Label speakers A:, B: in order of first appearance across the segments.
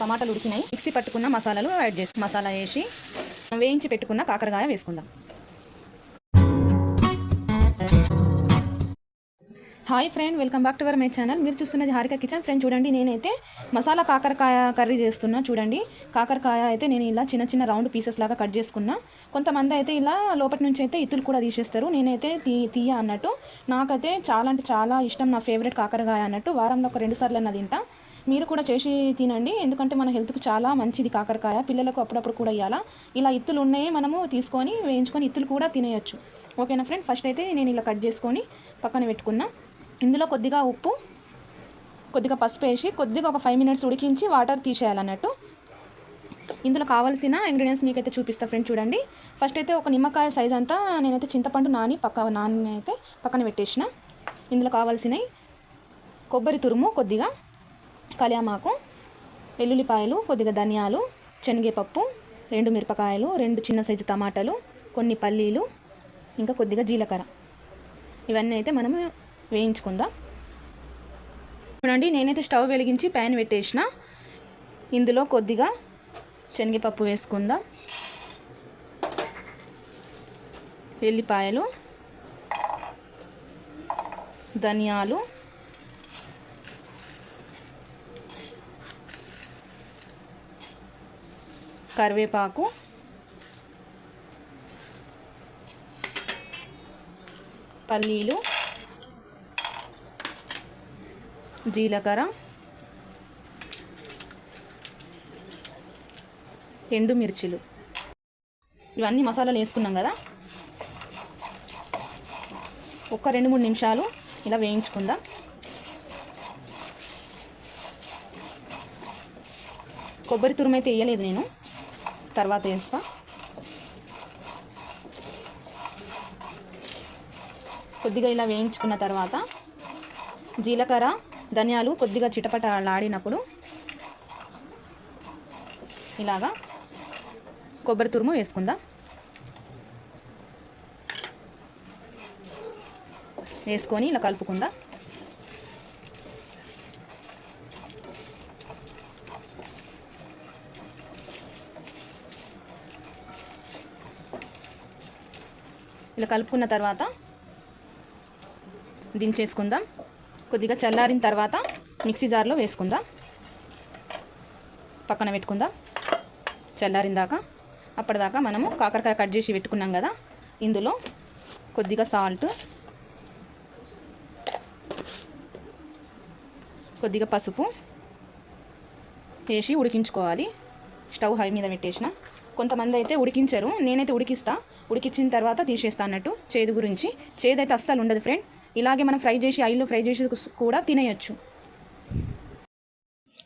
A: టమాటాలు ఉడికినాయి. మిక్సీ పట్టుకున్న మసాలాలు యాడ్ చేసి మసాలా వేసి వేయించి పెట్టుకున్న కాకరకాయ వేసుకుందాం. Hi friend welcome back to our my channel. మీరు చూస్తున్నది హారిక కిచెన్. ఫ్రెండ్ చూడండి నేనైతే మసాలా కాకరకాయ కర్రీ చేస్తున్నా చూడండి. కాకరకాయ అయితే నేను ఇలా చిన్న చిన్న రౌండ్ పీసెస్ లాగా కట్ చేసుకున్నా. కొంతమంది అయితే ఇలా లోపటి నుంచి అయితే ఇత్తులు కూడా తీసేస్తారు. నేనైతే తీ తీయ అన్నట్టు. నాకైతే చాలా అంటే చాలా ఇష్టం నా ఫేవరెట్ కాకరకాయ అన్నట్టు. వారంలో ఒక రెండు సార్లు అన్న తింటా. మీరు కూడా చేసి తినండి. ఎందుకంటే మన హెల్త్కి చాలా మంచిది కాకరకాయ. పిల్లలకు అప్పుడప్పుడు కూడా ఇవ్వాలా ఇలా ఇత్తులు ఉన్నాయి మనము తీసుకొని వేయించుకొని ఇత్తులు కూడా తినేయచ్చు. ఓకేనా ఫ్రెండ్? ఫస్ట్ అయితే నేను ఇలా కట్ చేసుకొని పక్కన పెట్టుకున్నా. ఇందులో కొద్దిగా ఉప్పు కొద్దిగా పసుపు వేసి కొద్దిగా ఒక ఫైవ్ మినిట్స్ ఉడికించి వాటర్ తీసేయాలన్నట్టు. ఇందులో కావాల్సిన ఇంగ్రీడియంట్స్ మీకైతే చూపిస్తా ఫ్రెండ్ చూడండి. ఫస్ట్ అయితే ఒక నిమ్మకాయ సైజ్ అంతా నేనైతే చింతపండు నాని పక్క నాని అయితే పక్కన పెట్టేసిన. ఇందులో కావాల్సినవి కొబ్బరి తురుము కొద్దిగా. కళ్యామాకు వెల్లుల్లిపాయలు కొద్దిగా ధనియాలు శనగపప్పు రెండు మిరపకాయలు రెండు చిన్న సైజు టమాటాలు కొన్ని పల్లీలు ఇంకా కొద్దిగా జీలకర్ర. ఇవన్నీ అయితే మనము వేయించుకుందాం. చూడండి నేనైతే స్టవ్ వెలిగించి ప్యాన్ పెట్టేసిన. ఇందులో కొద్దిగా శనగపప్పు వేసుకుందాం. వెల్లిపాయలు ధనియాలు కరివేపాకు. పల్లీలు. జీలకర్ర. ఎండు మిర్చిలు. ఇవన్నీ మసాలాలు వేసుకున్నాం కదా. ఒక్క రెండు మూడు నిమిషాలు ఇలా వేయించుకుందాం. కొబ్బరి తురుమైతే అయితే వేయలేదు నేను. తర్వాత వేస్తా. కొద్దిగా ఇలా వేయించుకున్న తర్వాత జీలకర్ర ధనియాలు కొద్దిగా చిటపటలాడినప్పుడు ఇలాగా కొబ్బరి తురుము వేసుకుందాం. వేసుకొని ఇలా కలుపుకుందాం. ఇలా కలుపుకున్న తర్వాత దించేసుకుందాం. కొద్దిగా చల్లారిన తర్వాత మిక్సీ జార్లో వేసుకుందాం. పక్కన పెట్టుకుందాం. చల్లారిన దాకా అప్పటిదాకా మనము కాకరకాయ కట్ చేసి పెట్టుకున్నాం కదా ఇందులో కొద్దిగా సాల్ట్ కొద్దిగా పసుపు వేసి ఉడికించుకోవాలి. స్టవ్ హై మీద పెట్టేసిన. కొంతమంది అయితే ఉడికించరు నేనైతే ఉడికిస్తా. ఉడికించిన తర్వాత తీసేస్తా అన్నట్టు చేదు గురించి. చేదైతే అస్సలు ఉండదు ఫ్రెండ్. ఇలాగే మనం ఫ్రై చేసి ఆయిల్లో ఫ్రై చేసి కూడా తినేయచ్చు.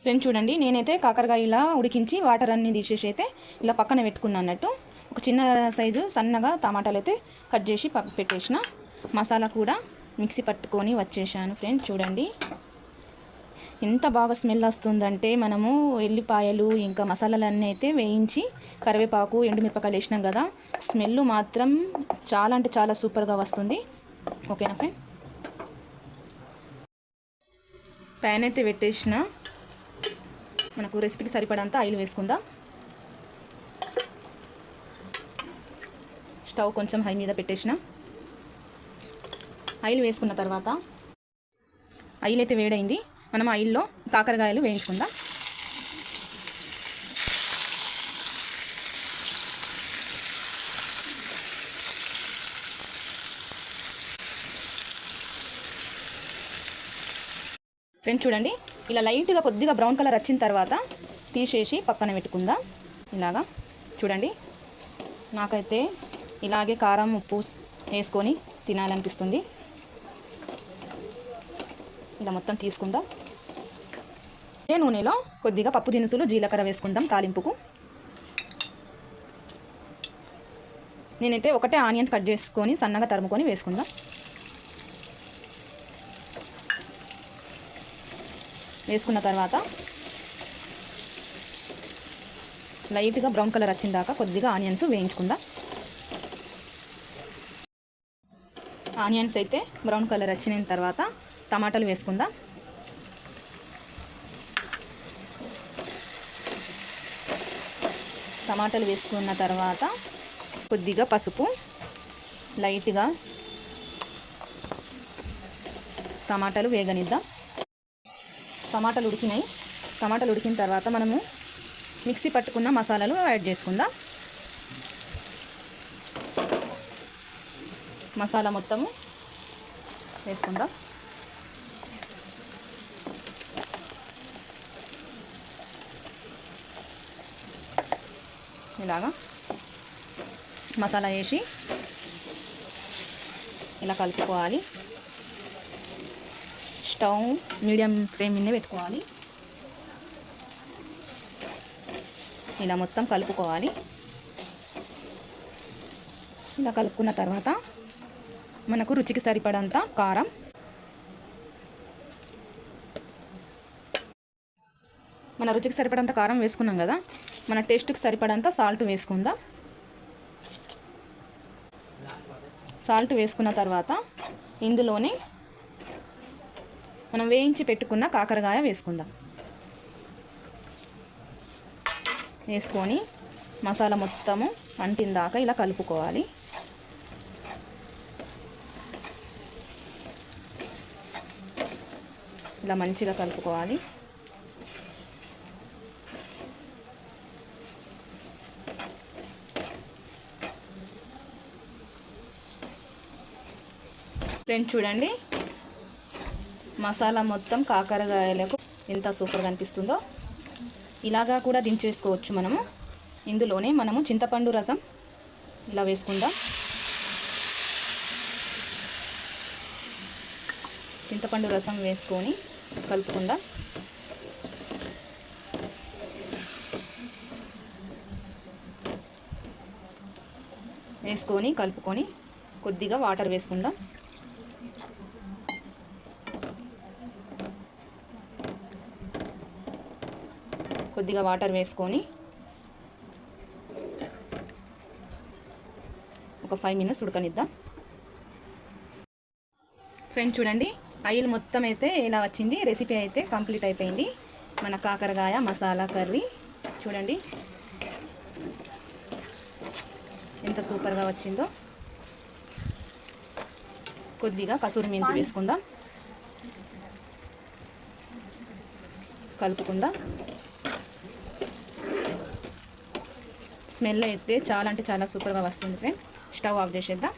A: ఫ్రెండ్ చూడండి నేనైతే కాకరకాయ ఇలా ఉడికించి వాటర్ అన్నీ తీసేసి అయితే ఇలా పక్కన పెట్టుకున్నా అన్నట్టు. ఒక చిన్న సైజు సన్నగా టమాటాలు అయితే కట్ చేసి పెట్టేసిన. మసాలా కూడా మిక్సీ పట్టుకొని వచ్చేసాను ఫ్రెండ్స్ చూడండి. ఎంత బాగా స్మెల్ వస్తుందంటే మనము ఎల్లిపాయలు ఇంకా మసాలాలన్నీ అయితే వేయించి కరివేపాకు ఎండుమిరపకాయలు వేసినాం కదా స్మెల్ మాత్రం చాలా అంటే చాలా సూపర్గా వస్తుంది. ఓకేనా ఫ్రెండ్? ప్యాన్ అయితే పెట్టేసిన. మనకు రెసిపీకి సరిపడంత ఆయిల్ వేసుకుందాం. స్టవ్ కొంచెం హై మీద పెట్టేసిన. ఆయిల్ వేసుకున్న తర్వాత ఆయిల్ అయితే వేడైంది. మనం ఆయిల్లో కాకరకాయలు వేయించుకుందాం. ఫ్రెండ్స్ చూడండి ఇలా లైట్గా కొద్దిగా బ్రౌన్ కలర్ వచ్చిన తర్వాత తీసేసి పక్కన పెట్టుకుందాం. ఇలాగా చూడండి నాకైతే ఇలాగే కారం ఉప్పు వేసుకొని తినాలనిపిస్తుంది. ఇలా మొత్తం తీసుకుందాం. ఇదే నూనెలో కొద్దిగా పప్పు దినుసులు జీలకర్ర వేసుకుందాం తాలింపుకు. నేనైతే ఒకటే ఆనియన్ కట్ చేసుకొని సన్నగా తరుముకొని వేసుకుందాం. వేసుకున్న తర్వాత లైట్గా బ్రౌన్ కలర్ వచ్చిన దాకా కొద్దిగా ఆనియన్స్ వేయించుకుందాం. ఆనియన్స్ అయితే బ్రౌన్ కలర్ వచ్చిన తర్వాత టమాటాలు వేసుకుందాం. టమాటాలు వేసుకున్న తర్వాత కొద్దిగా పసుపు లైట్గా టమాటాలు వేగనిద్దాం. టమాటాలు ఉడికినాయి. టమాటాలు ఉడికిన తర్వాత మనము మిక్సీ పట్టుకున్న మసాలాలు యాడ్ చేసుకుందాం. మసాలా మొత్తము వేసుకుందాం. ఇలాగా మసాలా వేసి ఇలా కలుపుకోవాలి. స్టవ్ మీడియం ఫ్లేమ్ మీద పెట్టుకోవాలి. ఇలా మొత్తం కలుపుకోవాలి. ఇలా కలుపుకున్న తర్వాత మనకు రుచికి సరిపడంత కారం. మన రుచికి సరిపడంత కారం వేసుకున్నాం కదా. మన టేస్ట్కి సరిపడంత సాల్ట్ వేసుకుందాం. సాల్ట్ వేసుకున్న తర్వాత ఇందులోనే మనం వేయించి పెట్టుకున్న కాకరకాయ వేసుకుందాం. వేసుకొని మసాలా మొత్తము అంటిందాకా ఇలా కలుపుకోవాలి. ఇలా మంచిగా కలుపుకోవాలి. ఫ్రెండ్స్ చూడండి. మసాలా మొత్తం కాకరకాయలకు ఎంత సూపర్గా అనిపిస్తుందో. ఇలాగా కూడా దించేసుకోవచ్చు మనము. ఇందులోనే మనము చింతపండు రసం ఇలా వేసుకుందాం. చింతపండు రసం వేసుకొని కలుపుకుందాం. వేసుకొని కలుపుకొని కొద్దిగా వాటర్ వేసుకుందాం. కొద్దిగా వాటర్ వేసుకొని ఒక ఫైవ్ మినిట్స్ ఉడకనిద్దాం. ఫ్రెండ్ చూడండి ఆయిల్ మొత్తం అయితే ఇలా వచ్చింది రెసిపీ అయితే కంప్లీట్ అయిపోయింది. మన కాకరకాయ మసాలా కర్రీ చూడండి. ఎంత సూపర్గా వచ్చిందో. కొద్దిగా కసూరి మెంతి వేసుకుందాం. కలుపుకుందాం. స్మెల్ అయితే చాలా అంటే చాలా సూపర్గా వస్తుంది ఫ్రెండ్. స్టవ్ ఆఫ్ చేసేద్దాం.